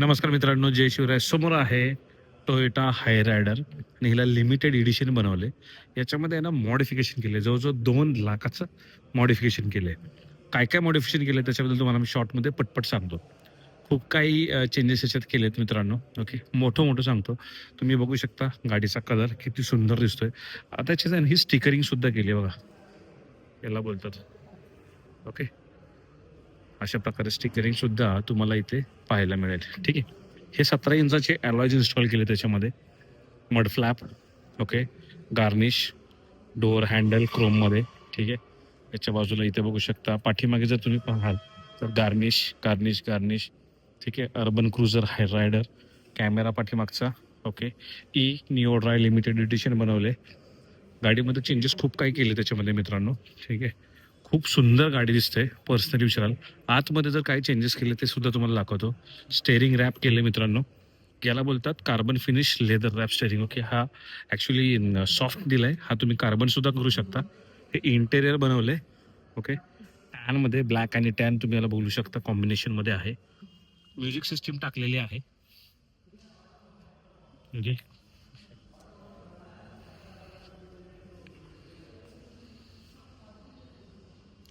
नमस्कार मित्रांनो जय शिवराय. समोर आहे टोयोटा हाय रायडर आणि हिला लिमिटेड एडिशन बनवले. याच्यामध्ये आहे ना मॉडिफिकेशन केले. जवळजवळ दोन लाखाचं मॉडिफिकेशन केले. काय काय मॉडिफिकेशन केले त्याच्याबद्दल तुम्हाला मी शॉर्टमध्ये पटपट सांगतो. खूप काही चेंजेस याच्यात केलेत मित्रांनो. ओके मोठं मोठं सांगतो. तुम्ही बघू शकता गाडीचा कलर किती सुंदर दिसतोय. आता याच्यात ही स्टिकरिंग सुद्धा केली आहे बघा. याला बोलतात. ओके अशा प्रकारे स्टिकरिंग सुद्धा तुम्हाला इथे पाहायला मिळेल. ठीक आहे? हे सतरा इंचाचे अलॉयज इन्स्टॉल केले त्याच्यामध्ये. Mud flap okay garnish door handle क्रोममध्ये ठीक आहे? याच्या बाजूला इथे बघू शकता. पाठीमागे जर तुम्ही पाहाल तर गार्निश गार्निश गार्निश ठीक आहे? Urban cruiser Hyryder camera पाठीमागचा okay E Neo drive limited edition बनवले. गाडीमध्ये चेंजेस खूप काही केले त्याच्यामध्ये मित्रांनो. ठीक आहे? खूप सुंदर गाडी दिसते पर्सनली विचाराल आतमध्ये जर काही चेंजेस केले ते सुद्धा तुम्हाला दाखवतो. स्टेअरिंग रॅप केले मित्रांनो. याला बोलतात carbon finish leather wrap steering okay हा ॲक्च्युली सॉफ्ट दिलाय. हा तुम्ही कार्बन सुद्धा करू शकता. हे इंटेरियर बनवले ओके टॅनमध्ये ब्लॅक आणि टॅन तुम्ही याला बोलू शकता. कॉम्बिनेशनमध्ये आहे. म्युझिक सिस्टीम टाकलेली आहे. ओके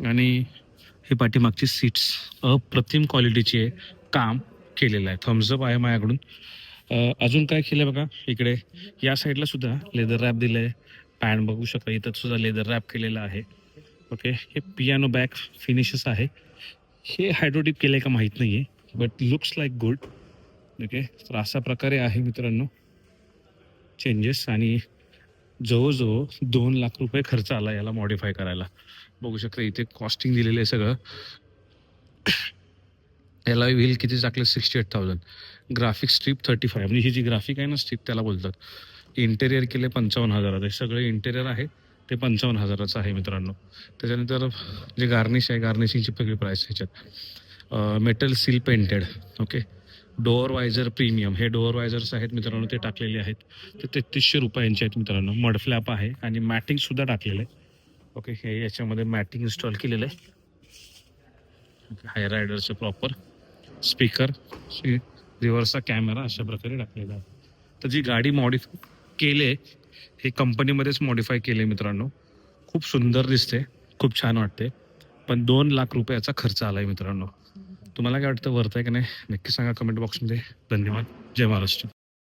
आणि हे पाठीमागची सीट्स अप्रतिम क्वालिटीची आहे काम केलेलं आहे. थम्सअप आहे माझ्याकडून. अजून काय केलं बघा इकडे? या साईडला सुद्धा लेदर रॅप दिलं आहे पॅन बघू शकता इथं सुद्धा लेदर रॅप केलेलं आहे. ओके हे पियानो बॅक फिनिशेस आहे. हे हायड्रोटिप केलं आहे का माहीत नाही आहे but looks like good okay तर अशा प्रकारे आहे मित्रांनो. चेंजेस आणि जवळजवळ दोन लाख रुपये खर्च आला याला मॉडिफाय करायला. बघू शकता इथे कॉस्टिंग दिलेलं आहे सगळं. याला व्हील किती टाकलं? Sixty eight thousand graphic strip thirty five म्हणजे ही जी ग्राफिक आहे ना स्ट्रीप त्याला बोलतात. इंटेरियर केले पंचावन्न हजारात हे सगळे इंटेरियर आहे. ते पंचावन्न हजाराचं आहे मित्रांनो. त्याच्यानंतर जे गार्निश आहे गार्निशिंगची वेगळी प्राईस ह्याच्यात metal seal painted okay door visor premium हे डोअर वायझर्स आहेत मित्रांनो ते टाकलेले आहेत. ते तेहतीसशे रुपयांचे आहेत मित्रांनो. मडफ्लॅप आहे आणि मॅटिंगसुद्धा टाकलेलं आहे. ओके हे याच्यामध्ये मॅटिंग इन्स्टॉल केलेलं आहे. हाय रायडरचे प्रॉपर स्पीकर रिव्हर्सचा कॅमेरा अशा प्रकारे टाकलेला आहे. तर जी गाडी मॉडिफाय केले हे कंपनीमध्येच मॉडिफाय केले मित्रांनो. खूप सुंदर दिसते खूप छान वाटते. पण दोन लाख रुपयाचा खर्च आला आहे मित्रांनो. तुम्हाला काय वाटतं वरत आहे की नाही? नक्की सांगा कमेंट बॉक्समध्ये धन्यवाद. जय महाराष्ट्र.